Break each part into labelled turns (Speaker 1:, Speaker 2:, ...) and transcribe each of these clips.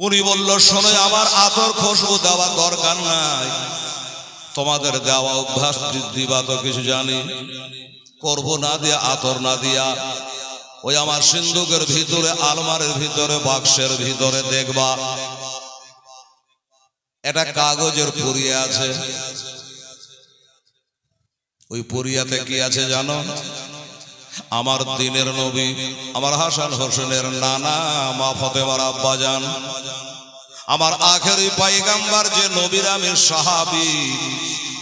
Speaker 1: উনি বলল, শোনো, আমার আতর খুশবু দেওয়ার দরকার নাই। তোমাদের দেওয়া অভ্যাস বৃদ্ধি বা তো কিছু জানি। করব না দিয়া, আতর না দিয়া। ওই আমার সিন্ধুকের ভিতরে, আলমারের ভিতরে, বাক্সের ভিতরে দেখবা। এটা কাগজের পরিয়ে আছে। ওই পরিয়াতে কি আছে জানো? আমার দিনের নবী, আমার হাসান হোসেনের নানা মা ফতেমার আব্বাজান আমার আখেরি পাইগাম্বার যে নবীর আমি সাহাবি,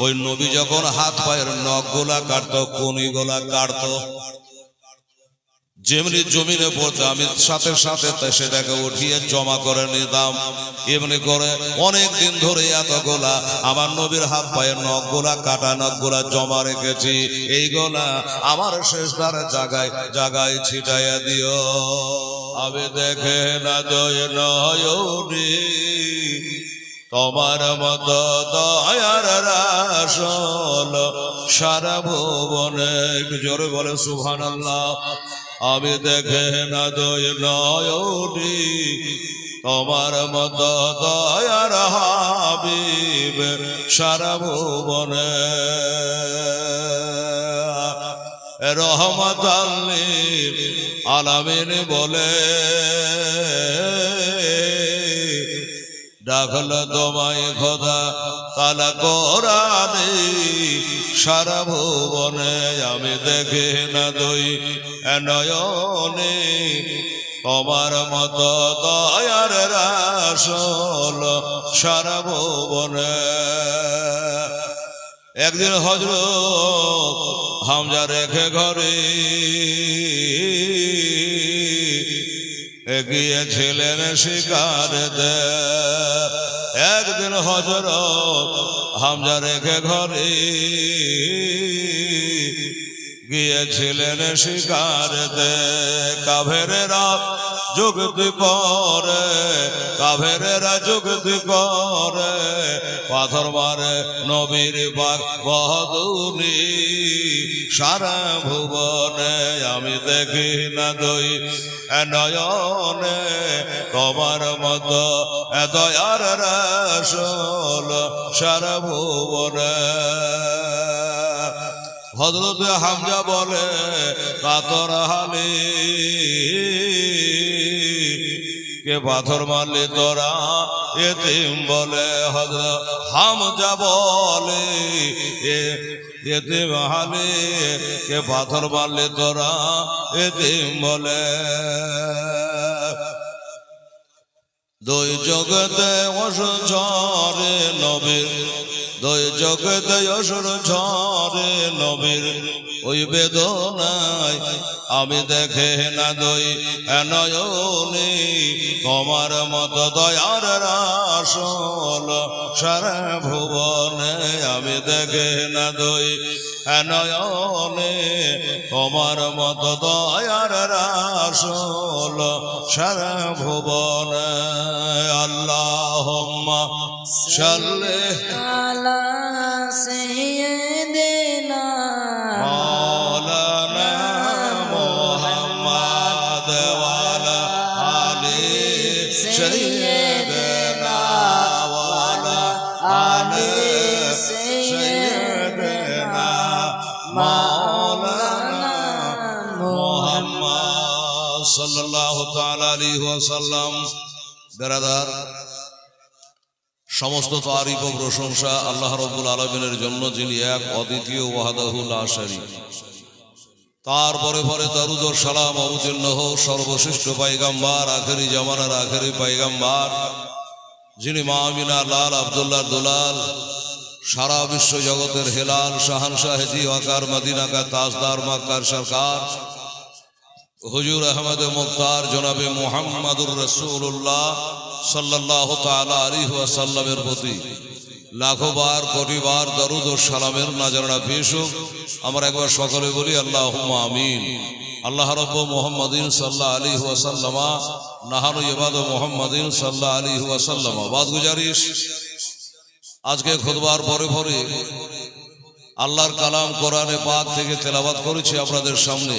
Speaker 1: ওই নবী যখন হাত পায়ের নখ গোলা কাটত কনি গোলা কাটতো যেমনি জমিনে পড়তো আমি সাথে সাথে সেটাকে উঠিয়ে জমা করে নিতাম। এমনি করে অনেক দিন ধরে এত গোলা আমার নবীর হাত পায়ের নখ গোলা কাটা নখ গোলা জমা রেখেছি। এই গোলা আমার শেষ দ্বারে জাগায় জাগায় ছিটাইয়া দিও। আমি দেখে না দয় নয়নি। তোমার মত দয়ার রাসল সারা ভুবনে। জোরে বলে সুভান আল্লাহ আমি দেখে না দয় নয়নি তোমার মত দয়ার হাবিব সারা রহমত আলামিন বলে ডাকল তোমায় খোদা কালা কোরআনে, সারা ভুবনে আমি দেখে না দই নয়নে। তোমার মত দয়ার রাসল সারা ভুবনে। একদিন হজরত হামজা রেখে ঘরে গিয়েছিলেন শিকার দে। একদিন হজরত হামজা রেখে ঘরে গিয়েছিলেন শিকার দে। কাভেরেরা যুক্তি করে, কাভেরেরা যুক্তি করে। পাথর মারে নবীর বাগ বহদুনি, সারা ভুবনে আমি দেখি না দই নয়নে। তোমার মত দয়ার রসল সারা ভুবনে। হজরত হামজা বলে, কাতর হালি, কে পাথর মারলে তোরা? এতিম বলে হজরত হামজা বলে এতিম হালি, কে পাথর মারলে তোরা? এতিম বলে, দুই জগতে অসুর ঝরে নবীর দুই জগতে অসুর ঝরে নবীর। ওই বেদনায় আমি দেখে না দই এনয়নি তোমার মত দয়ার রাসল সারা ভুবনে আমি দেখে না দই এনয়নি তোমার মত দয়ার রাসল সারা ভুবনে আল্লাহ সাল্লে আলা সমস্ত তারিফ ও প্রশংসা আল্লাহ রবুল আলমিনের জন্য, যিনি এক, অদ্বিতীয় ওয়াহাদাহুল আশারি তারপরে পরে দারুদ সালাম অবতীর্ণহ সর্বশ্রেষ্ঠ পাইগাম্বার আখেরি জামানার আখেরি পাইগাম্বার যিনি মামিনা লাল আবদুল্লাহ দুলাল, সারা বিশ্ব জগতের হেলাল শাহান শাহেদি অকার মাদিনাকা তাজদার মাকার সরকার হুজুর আহমদ মুক্তার জনাবে মোহাম্মদুর রসুল্লাহ সাল্লাহ তালা আলিহ সাল্লামের প্রতি। লাখো বার, কোটি বার দরুদ ও সালামের নাজারা পেশ হোক আমরা একবার সকলে বলি আল্লাহ আমিন। আল্লাহ রব্ব মোহাম্মদিন সাল্লাহ আলী ওয়াসাল্লামা, নাহানু ইবাদ মোহাম্মদিন সাল্লাহ আলী ওয়াসাল্লামা। বাদ গুজারিস আজকে খুদবার পরে পরে আল্লাহর কালাম কোরআনে পাক থেকে তেলাবাত করেছি আপনাদের সামনে।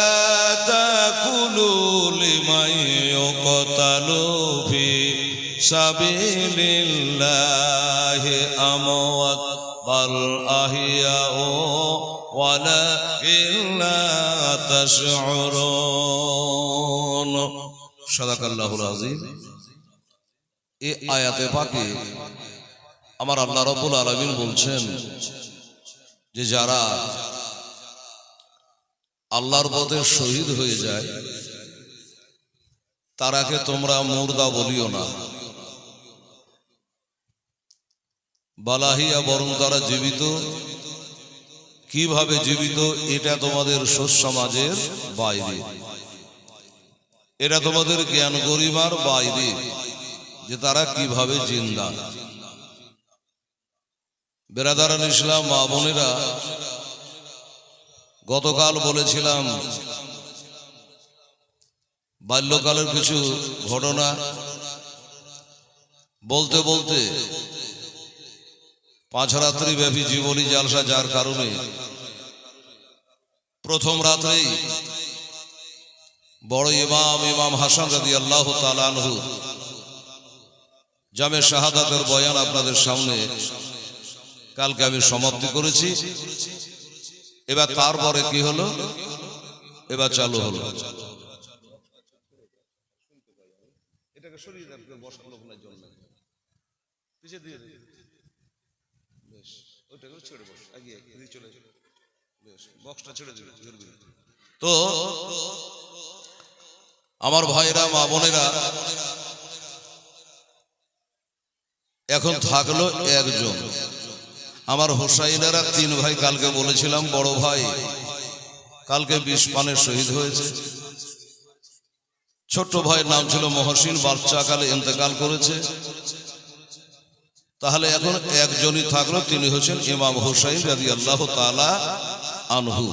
Speaker 1: سبيل الله اموات بل احياء ولكن لا تشعرون صدق الله العظيم এই আয়াতে পাকে আমার আল্লাহ রব্বুল আলামিন বলছেন যে যারা আল্লাহর পথে শহীদ হয়ে যায় তারাকে তোমরা মুর্দা বলিও না বালাহিয়া বরং তারা জীবিত। কীভাবে জীবিত? এটা তোমাদের সমাজের বাইরে। এটা তোমাদের জ্ঞান গরিবার বাইরে, যে তারা কীভাবে জিন্দা। বেরাদারান ইসলাম, মা বোনেরা, গতকাল বলেছিলাম, বাল্যকালের কিছু ঘটনা, বলতে বলতে পাঁচ রাত্রি ব্যাপী জীবনী জালসা যার কারণে প্রথম রাত্রে বড় ইমাম ইমাম হাসান রাদি আল্লাহ তালানহু জামে শাহাদাতের বয়ান আপনাদের সামনে কালকে আমি সমাপ্তি করেছি। এবার তারপরে কি হলো? এবার চালু হলো। এটাকে দিয়ে ওইটাকে ছেড়ে বস চলে বক্সটা ছেড়ে দিবে ধরবি তো আমার ভাইরা, মা বোনেরা, এখন থাকল একজন। আমার হোসাইনেরা তিন ভাই, কালকে বলেছিলাম, বড় ভাই, কালকে বিষ পানের শহীদ হয়েছে। ছোট্ট ভাইয়ের নাম ছিল মহসিন বাচ্চাকালে ইন্তেকাল করেছে। তাহলে এখন একজনই থাকল, তিনি হচ্ছেন ইমাম হুসাইন রাজি আল্লাহ তালা আনহু।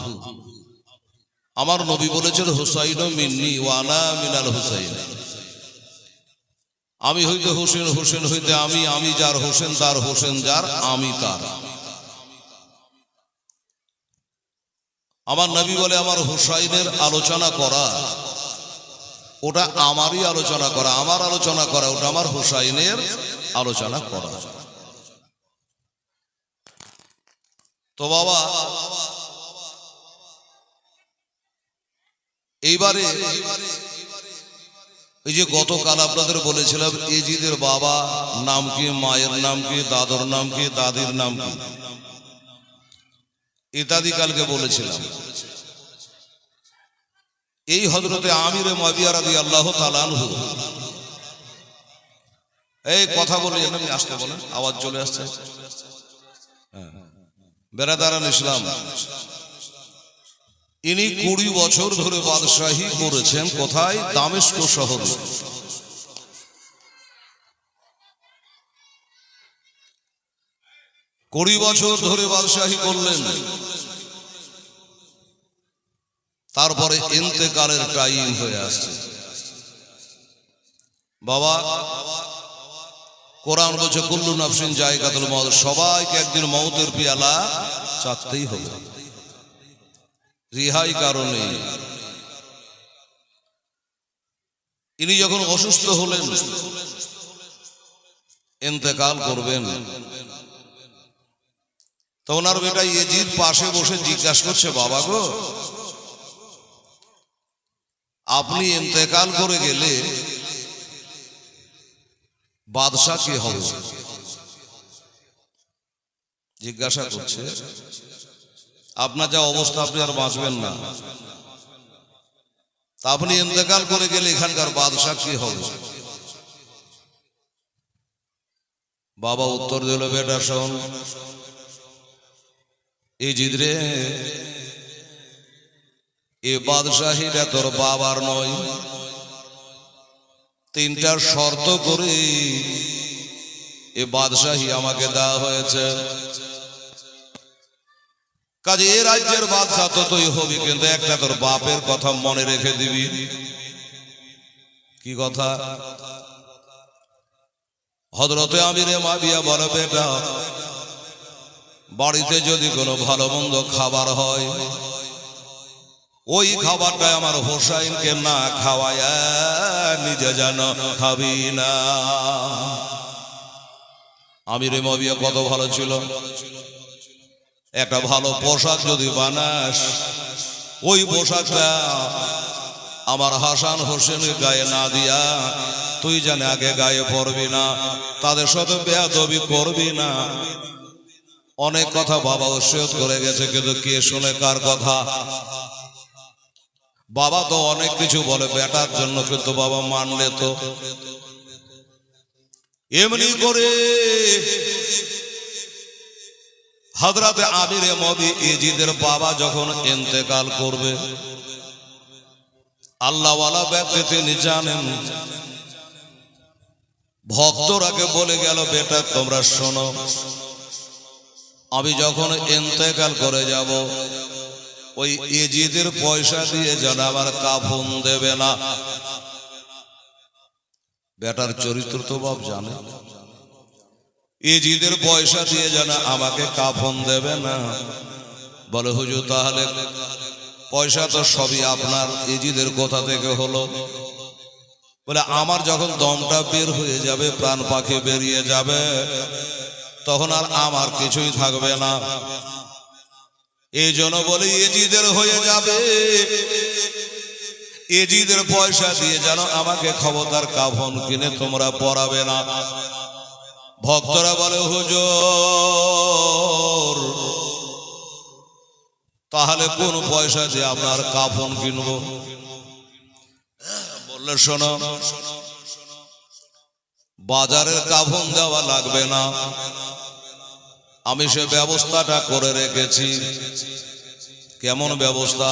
Speaker 1: আমার নবী বলেছেন, হুসাইন মিন্নি ওয়ানা মিনাল হুসাইন। আমি হইতে হোসেন হোসেন হইতে আমি আমি যার হোসেন, তার হোসেন, যার আমি, তার। আমার নবী বলে, আমার হুসাইনের আলোচনা করা, ওটা আমারই আলোচনা করা, আমার আলোচনা করা, ওটা আমার হুসাইনের আলোচনা করা। তো বাবা, এইবারে এই যে গতকাল আপনাদের বলেছিলাম, এজিদের বাবা নাম কি, মায়ের নাম কি, দাদর নাম কি, দাদির নাম কি? ইত্যাদি কালকে বলেছিলাম। এই হজরতে আমিরে মাবিয়া রাদি আল্লাহ তালানহু এই কথা বলে আসতে বলেন, আওয়াজ চলে আসছে। হ্যাঁ। বেড়াদারান ইসলাম। ইনি কুড়ি বছর ধরে বাদশাহী করেছেন কোথায়? দামেস্ক শহরে। কুড়ি বছর ধরে বাদশাহী করলেন। তারপরে ইন্তেকালের টাইম হয়ে আসছে। বাবা কোরআন বলছে, কুল্লু নাফসিন জায়গাতুল মত সবাইকে একদিন মৌতের পিয়ালা চাকতেই হবে। রিহাই কারণে ইনি যখন অসুস্থ হলেন ইন্তেকাল করবেন। তো ওনার বেটা ইয়েজিদ পাশে বসে জিজ্ঞাসা করছে, বাবা গো, আপনি ইন্তেকাল করে গেলে বাদশাহ কি হবে। জিজ্ঞাসা করছে, আপনার যা অবস্থা, আপনি আর বাঁচবেন না। তা আপনি ইন্তেকাল করে গেলে এখানকার বাদশাহ কি হবে? বাবা উত্তর দিল, বেটা শোন, এই জিদরে, এ বাদশাহীরা তোর বাবার নয়। তিনটার শর্ত করে এ বাদশাহী আমাকে দেওয়া হয়েছে। কাজে এ রাজ্যের বাদশাহ তো তুই হবি, কিন্তু একটা তোর বাপের কথা মনে রেখে দিবি। কি কথা? হজরতে আমিরে মাবিয়া বলে, বেটা, বাড়িতে যদি কোনো ভালো মন্দ খাবার হয় ওই খাবারটা আমার হোসাইনকে না খাওয়ায় নিজে যেন খাবি না। আমিরে মাবিয়া কত ভালো ছিল। একটা ভালো পোশাক যদি বানাস, ওই পোশাকটা আমার হাসান হোসেনের গায়ে না দিয়া তুই জানে আগে গায়ে পড়বি না, তাদের সাথে বেয়াদবি করবি না। অনেক কথা বাবা ওসিয়ত করে গেছে, কিন্তু কে শুনে কার কথা? বাবা তো অনেক কিছু বলে, বেটার জন্য কিন্তু বাবা মানলে তো। এমনি করে হজরতে আমিরে মবি এজিদের বাবা যখন ইন্তেকাল করবে, আল্লাহওয়ালা ব্যক্তি তিনি জানেন, ভক্তরাকে বলে গেল, বেটা, তোমরা শোনো, আমি যখন ইন্তেকাল করে যাব ওই এজিদের পয়সা দিয়ে যেন আমার কাফন দেবে না। বেটার চরিত্র তো বাপ জানে। এজিদের পয়সা দিয়ে যেন আমাকে কাফন দেবে না। বলে, হুজুর, তাহলে পয়সা তো সবই আপনার এজিদের কোথা থেকে হলো? বলে, আমার যখন দমটা বের হয়ে যাবে, প্রাণ পাখি বেরিয়ে যাবে, তখন আর আমার কিছুই থাকবে না। এই জন্য বলি এজিদের হয়ে যাবে। এজিদের পয়সা দিয়ে যেন আমাকে ক্ষমতার কাফন কিনে তোমরা পড়াবে না। ভক্তরা বলে, হুজুর, তাহলে কোন পয়সা দিয়ে আপনার কাফন কিনবো? বললে, শোনো, বাজারের কাফন দেওয়া লাগবে না। আমি সে ব্যবস্থাটা করে রেখেছি। কেমন ব্যবস্থা?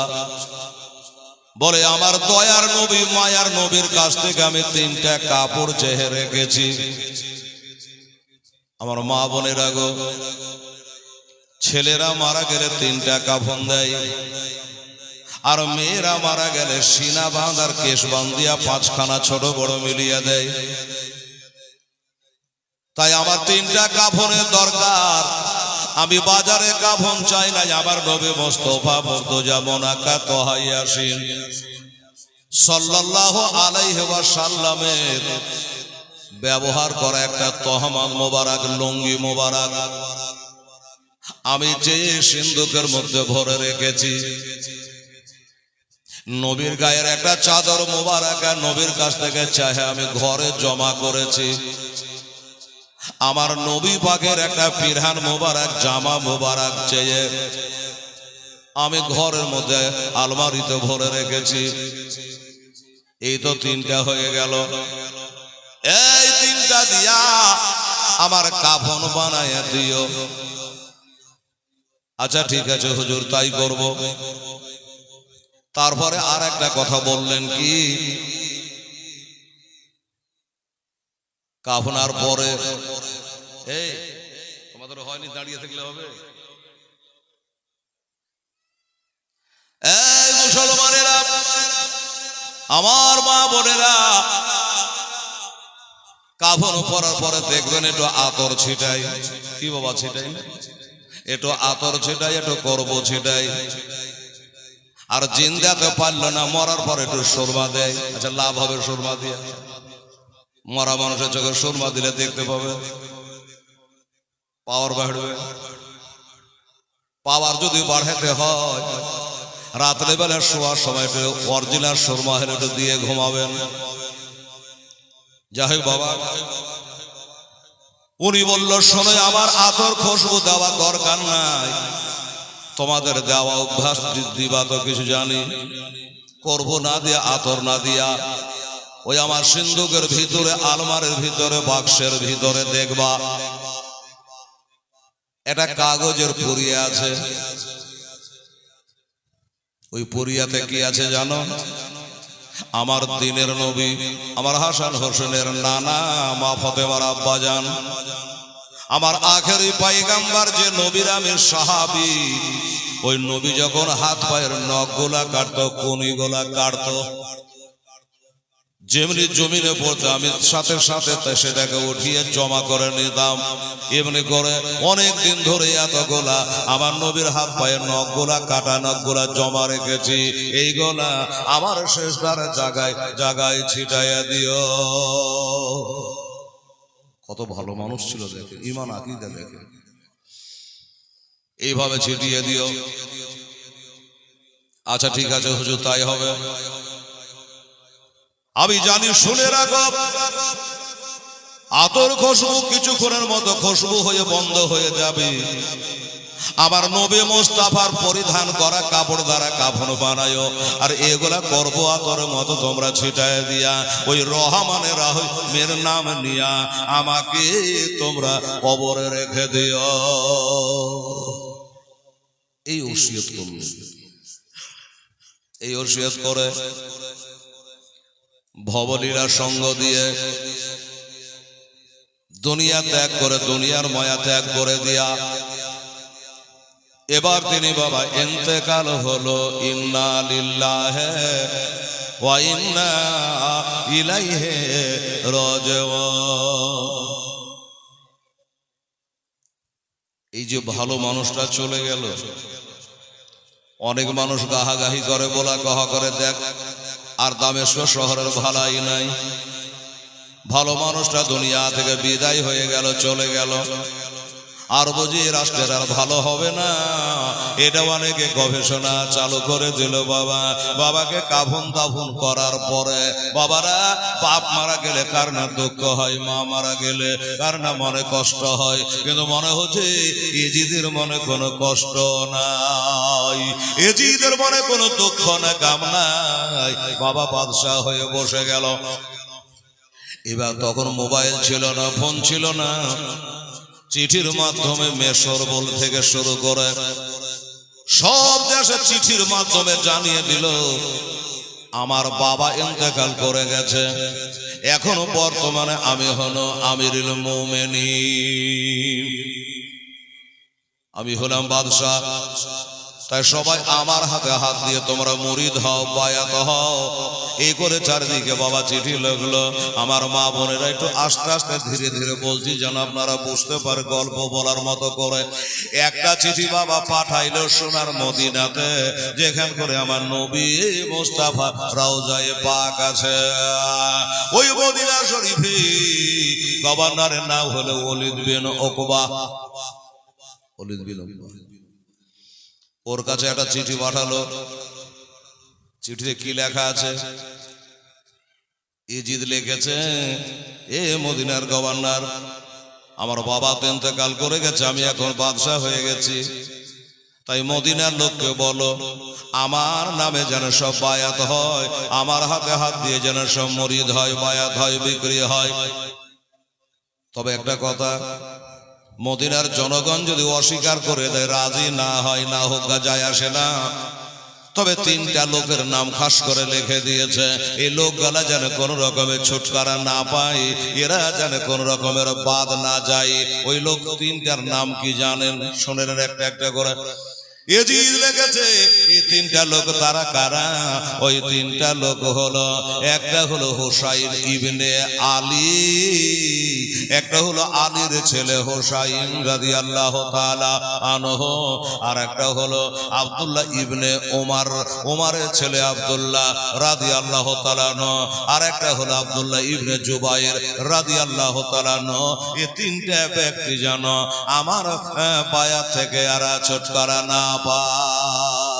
Speaker 1: বলে, আমার দয়ার নবী, মায়ার নবীর কাছ থেকে আমি তিনটা কাপড় চেহে রেখেছি। আমার মা বোনেরা গো, ছেলেরা মারা গেলে তিনটা কাফন দেয়, আর মেয়েরা মারা গেলে সিনা বাঁধ আর কেশ বান্ধিয়া পাঁচখানা ছোট বড় মিলিয়ে দেয়। তাই আমার তিনটা কাফনের দরকার। আমি বাজারে কাফন চাই না আমার নবী মোস্তফা মুর্তজা মোনাকা তোহাইয়াসিন সাল্লাল্লাহু আলাইহি ওয়াসাল্লামের ব্যবহার করা একটা তহমাদ মোবারক, লুঙ্গি মোবারক। আমি যে সিন্ধুকের মধ্যে ভরে রেখেছি। নবীর গায়ের একটা চাদর মোবারক, আর নবীর কাছ থেকে চাহে আমি ঘরে জমা করেছি। আমার নবী পাকের একটা পিরহান মোবারক, জামা মোবারক চেয়ে আমি ঘরের মধ্যে আলমারিতে ভরে রেখেছি। এই তো তিনটা হয়ে গেল। এই তিনটা দিয়া আমার কাফন বানায় দিও। আচ্ছা ঠিক আছে, হুজুর, তাই করব। তারপরে আর একটা কথা বললেন কি? কাফনার পরে। এই তোমাদের হয়নি দাঁড়িয়ে থাকলে হবে। এই মুসলমানেরা আমার মা বোনেরা কাফন পরার পরে দেখবেন একটু আতর ছিটাই। কি বাবা ছিটাই একটু আতর ছিটাই একটু করব ছিটাই। আর জিন্দাতে পারল না মরার পর একটু সুরমা দেয়। আচ্ছা লাভ হবে সুরমা দিয়ে। মরা মানুষের চোখে সুরমা দিলে দেখতে পাবে। পাওয়ার বাড়বে পাওয়ার যদি বাড়াতে হয়, রাত্রে বেলা শোয়ার সময় একটু অরিজিনাল সুরমা হলে একটু দিয়ে ঘুমাবেন। যাই হোক বাবা, উনি বলল, শোনো, আমার আতর খুশবু দেওয়া দরকার নাই। তোমাদের দেওয়া অভ্যাস দিবা তো কিছু জানি। করব না দিয়া, আতর না দিয়া। ওই আমার সিন্ধুকের ভিতরে, আলমারের ভিতরে, বাক্সের ভিতরে দেখবা। এটা কাগজের পুরিয়া আছে। ওই পুরিয়াতে কি আছে জানো? আমার দিনের নবী, আমার হাসান হোসেনের নানা, মা ফতেমার আব্বা যান আমার আখেরি পাইগাম্বার যে নবীর আমি সাহাবি, ওই নবী যখন হাত পায়ের নখ গোলা কাটতো কনি গোলা কাটতো যেমনি জমিনে পড়তো আমি সাথে সাথে সেটাকে উঠিয়ে জমা করে নিতাম। এমনি করে অনেক দিন ধরে এত গোলা আমার নবীর হাত পায়ের নখ গোলা কাটা নখ গোলা জমা রেখেছি। এই গোলা আমার শেষ দ্বারে জাগায় জায়গায় ছিটাইয়া দিও। কত ভালো মানুষ ছিল দেখে, ইমান আকিদা দেখে। এইভাবে ছিটিয়ে দিও। আচ্ছা ঠিক আছে, হুজুর, তাই হবে। আমি জানি, শুনে রাখো। আতর খুশবু কিছুক্ষণের মতো খুশবু হয়ে বন্ধ হয়ে যাবে। আমার নবে মোস্তাফার পরিধান করা কাপড় দ্বারা কাফন বানায়। আর এগুলা করব আতর মতো তোমরা ছিটায় দিয়া। ওই রহমানের মের নাম নিয়া আমাকে তোমরা কবরে রেখে দিও। এই ওসিয়ত করল। এই ওসিয়ত করে ভবলীলা সঙ্গ দিয়ে দুনিয়া ত্যাগ করে, দুনিয়ার মায়া ত্যাগ করে দিয়া। এবার তিনি বাবা এন্তেকাল হলো, ইন্না লিল্লাহে ওয়া ইন্না ইলাইহে রাজিউন। এই যে ভালো মানুষটা চলে গেল। অনেক মানুষ গাহাগাহি করে বলা কহা করে, দেখ আর দামেশ্বর শহরের ভালাই নাই। ভালো মানুষটা দুনিয়া থেকে বিদায় হয়ে গেল চলে গেল। আর বুঝি রাষ্ট্রের আর ভালো হবে না। এটা অনেকে গবেষণা চালু করে দিল বাবা। বাবাকে কাফন দাফন করার পরে বাবারা বাপ মারা গেলে কার না দুঃখ হয়, মা মারা গেলে কার না মনে কষ্ট হয়। কিন্তু মনে হচ্ছে এজিদের মনে কোনো কষ্ট নাই। এজিদের মনে কোনো দুঃখ না, কাম নাই। বাবা বাদশাহ হয়ে বসে গেল। এবার তখন মোবাইল ছিল না, ফোন ছিল না। চিঠির মাধ্যমে মেশর বল থেকে শুরু করে সব দেশে চিঠির মাধ্যমে জানিয়ে দিল, আমার বাবা ইন্তেকাল করে গেছে। এখনও বর্তমানে আমি হলো আমিরুল মোমেনি আমি হলাম বাদশাহ। তাই সবাই আমার হাতে হাত দিয়ে তোমরা মুরিদ হও, বায়াত হও। এই করে চারিদিকে বাবা চিঠি লাগল আমার মা বোনেরা একটু আস্তে আস্তে ধীরে ধীরে বলছি, যেন আপনারা বুঝতে পারে, গল্প বলার মতো করে। একটা চিঠি বাবা পাঠাইলো সোনার মদিনাতে, যেখান করে আমার নবী মোস্তাফা রাউজায়ে পাক আছে। ওই মদিনা শরীফে গভর্নরের নাম হলো অলিদ বিন ওকবা। ওলিদ বিন ওকবা। ওর কাছে একটা চিঠি পাঠালো। চিঠিতে কি লেখা আছে? ইজিদ লিখেছে, এ মদিনার গভর্নর, আমার বাবা তো ইন্তেকাল করে গেছে, আমি এখন বাদশাহ হয়ে গেছি। তাই মদিনার লোককে বলো, আমার নামে যেন সব বায়াত হয়, আমার হাতে হাত দিয়ে যেন সব মরিদ হয়, বায়াত হয়, বিক্রি হয়। তবে একটা কথা মদিনার জনগণ যদি অস্বীকার করে দেয়, রাজি না হয়, না হোক যায় আসে না। তবে তিনটা লোকের নাম খাস করে লিখে দিয়েছে, এই লোকগুলা যেন কোন রকমের ছুটকারা না পায়, এরা যেন কোন রকমের বাদ না যায়। ওই লোক তিনটার নাম কি জানেন? শোনেন একটা একটা করে। এজিদ লেগেছে, এই তিনটা লোক তারা কারা? ওই তিনটা লোক হলো, একটা হলো ইবনে একটা হলো ছেলে আল্লাহ আর একটা হলো আব্দুল্লাহ ইবনে ওমার ওমারের ছেলে আব্দুল্লাহ রাদি আল্লাহ আর একটা হলো আব্দুল্লাহ ইবনে জুবাইর রাদি আল্লাহ এই তিনটা ব্যক্তি যেন আমার পায়া থেকে আর ছুটকারা না পায়।